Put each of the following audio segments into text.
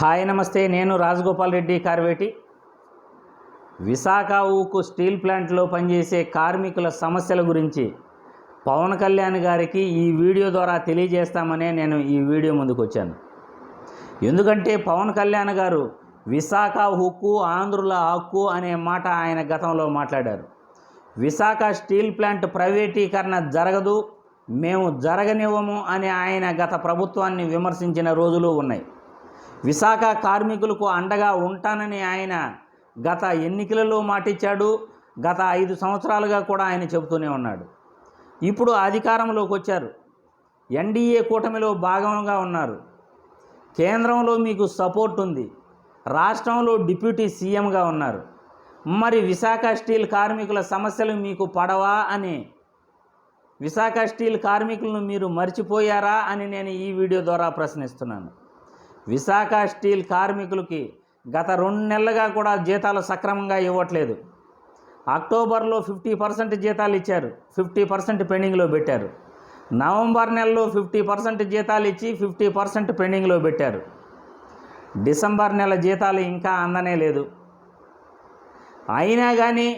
Hi నమస్తే. నేను రాజగోపాల్ రెడ్డి కార్వేటి. విశాఖ ఊకు స్టీల్ ప్లాంట్లో పనిచేసే కార్మికుల సమస్యల గురించి పవన్ కళ్యాణ్ గారికి ఈ వీడియో ద్వారా తెలియజేస్తామనే నేను ఈ వీడియో ముందుకు వచ్చాను ఎందుకంటే పవన్ కళ్యాణ్ గారు విశాఖ హుక్కు ఆంధ్రుల హక్కు అనే మాట ఆయన గతంలో మాట్లాడారు. విశాఖ స్టీల్ ప్లాంట్ ప్రైవేటీకరణ జరగదు మేము జరగనివ్వము అని ఆయన గత ప్రభుత్వాన్ని విమర్శించిన రోజులు ఉన్నాయి. విశాఖ కార్మికులకు అండగా ఉంటానని ఆయన గత ఎన్నికలలో మాటిచ్చాడు. గత ఐదు సంవత్సరాలుగా కూడా ఆయన చెబుతూనే ఉన్నాడు. ఇప్పుడు అధికారంలోకి వచ్చారు. ఎన్డీఏ కూటమిలో భాగంగా ఉన్నారు. కేంద్రంలో మీకు సపోర్ట్ ఉంది. రాష్ట్రంలో డిప్యూటీ సీఎంగా ఉన్నారు. మరి విశాఖ స్టీల్ కార్మికుల సమస్యలు మీకు పడవా అని? విశాఖ స్టీల్ కార్మికులను మీరు మర్చిపోయారా అని నేను ఈ వీడియో ద్వారా ప్రశ్నిస్తున్నాను. విశాఖ స్టీల్ కార్మికులకి గత రెండు నెలలుగా కూడా జీతాలు సక్రమంగా ఇవ్వట్లేదు. అక్టోబర్లో ఫిఫ్టీ పర్సెంట్ జీతాలు ఇచ్చారు. ఫిఫ్టీ పర్సెంట్ పెండింగ్లో పెట్టారు. నవంబర్ నెలలో ఫిఫ్టీ పర్సెంట్ జీతాలు ఇచ్చి ఫిఫ్టీ పర్సెంట్ పెండింగ్లో పెట్టారు. డిసెంబర్ నెల జీతాలు ఇంకా అందనే లేదు. అయినా కానీ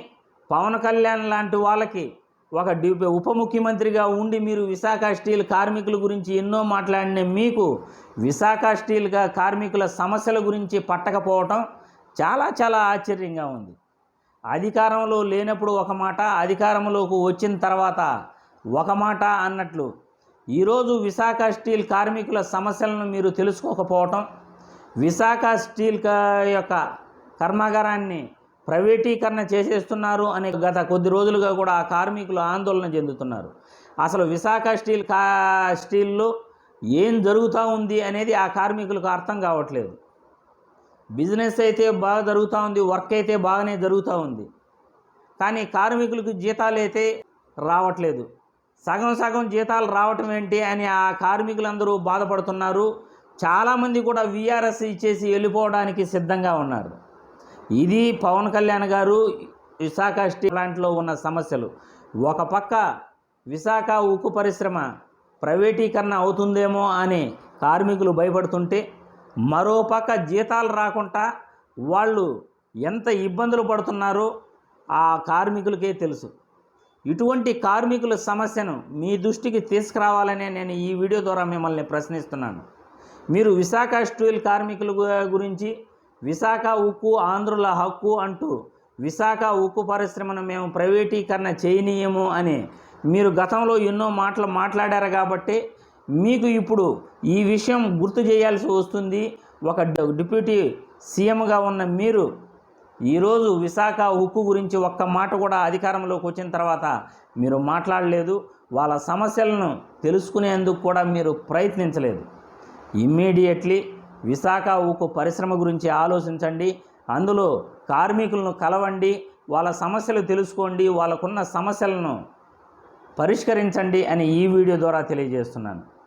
పవన్ కళ్యాణ్ లాంటి వాళ్ళకి ఒక ఉప ముఖ్యమంత్రిగా ఉండి మీరు విశాఖ స్టీల్ కార్మికుల గురించి ఎన్నో మాట్లాడిన మీకు విశాఖ స్టీల్గా కార్మికుల సమస్యల గురించి పట్టకపోవటం చాలా చాలా ఆశ్చర్యంగా ఉంది. అధికారంలో లేనప్పుడు ఒక మాట అధికారంలోకి వచ్చిన తర్వాత ఒక మాట అన్నట్లు ఈరోజు విశాఖ స్టీల్ కార్మికుల సమస్యలను మీరు తెలుసుకోకపోవటం విశాఖ స్టీల్ యొక్క కర్మాగారాన్ని ప్రైవేటీకరణ చేసేస్తున్నారు అని గత కొద్ది రోజులుగా కూడా ఆ కార్మికులు ఆందోళన చెందుతున్నారు. అసలు విశాఖ స్టీల్ కా స్టీల్లో ఏం జరుగుతూ ఉంది అనేది ఆ కార్మికులకు అర్థం కావట్లేదు. బిజినెస్ అయితే బాగా జరుగుతూ ఉంది వర్క్ అయితే బాగానే జరుగుతూ ఉంది. కానీ కార్మికులకు జీతాలు అయితే రావట్లేదు. సగం సగం జీతాలు రావటం ఏంటి అని ఆ కార్మికులందరూ బాధపడుతున్నారు. చాలామంది కూడా విఆర్ఎస్ ఇచ్చేసి వెళ్ళిపోవడానికి సిద్ధంగా ఉన్నారు. ఇది పవన్ కళ్యాణ్ గారు విశాఖ స్టీల్ ప్లాంట్లో ఉన్న సమస్యలు. ఒక పక్క విశాఖ ఉక్కు పరిశ్రమ ప్రైవేటీకరణ అవుతుందేమో అని కార్మికులు భయపడుతుంటే మరో పక్క జీతాలు రాకుండా వాళ్ళు ఎంత ఇబ్బందులు పడుతున్నారో ఆ కార్మికులకే తెలుసు. ఇటువంటి కార్మికుల సమస్యను మీ దృష్టికి తీసుకురావాలనే నేను ఈ వీడియో ద్వారా మిమ్మల్ని ప్రశ్నిస్తున్నాను. మీరు విశాఖ స్టీల్ కార్మికుల గురించి విశాఖ ఉక్కు ఆంధ్రుల హక్కు అంటూ విశాఖ ఉక్కు పరిశ్రమను మేము ప్రైవేటీకరణ చేయనీయము అని మీరు గతంలో ఎన్నో మాటలు మాట్లాడారు కాబట్టి మీకు ఇప్పుడు ఈ విషయం గుర్తు చేయాల్సి వస్తుంది. ఒక డిప్యూటీ సీఎంగా ఉన్న మీరు ఈరోజు విశాఖ ఉక్కు గురించి ఒక్క మాట కూడా అధికారంలోకి వచ్చిన తర్వాత మీరు మాట్లాడలేదు. వాళ్ళ సమస్యలను తెలుసుకునేందుకు కూడా మీరు ప్రయత్నించలేదు. ఇమ్మీడియట్లీ విశాఖ ఉక్కు పరిశ్రమ గురించి ఆలోచించండి. అందులో కార్మికులను కలవండి. వాళ్ళ సమస్యలు తెలుసుకోండి. వాళ్ళకున్న సమస్యలను పరిష్కరించండి అని ఈ వీడియో ద్వారా తెలియజేస్తున్నాను.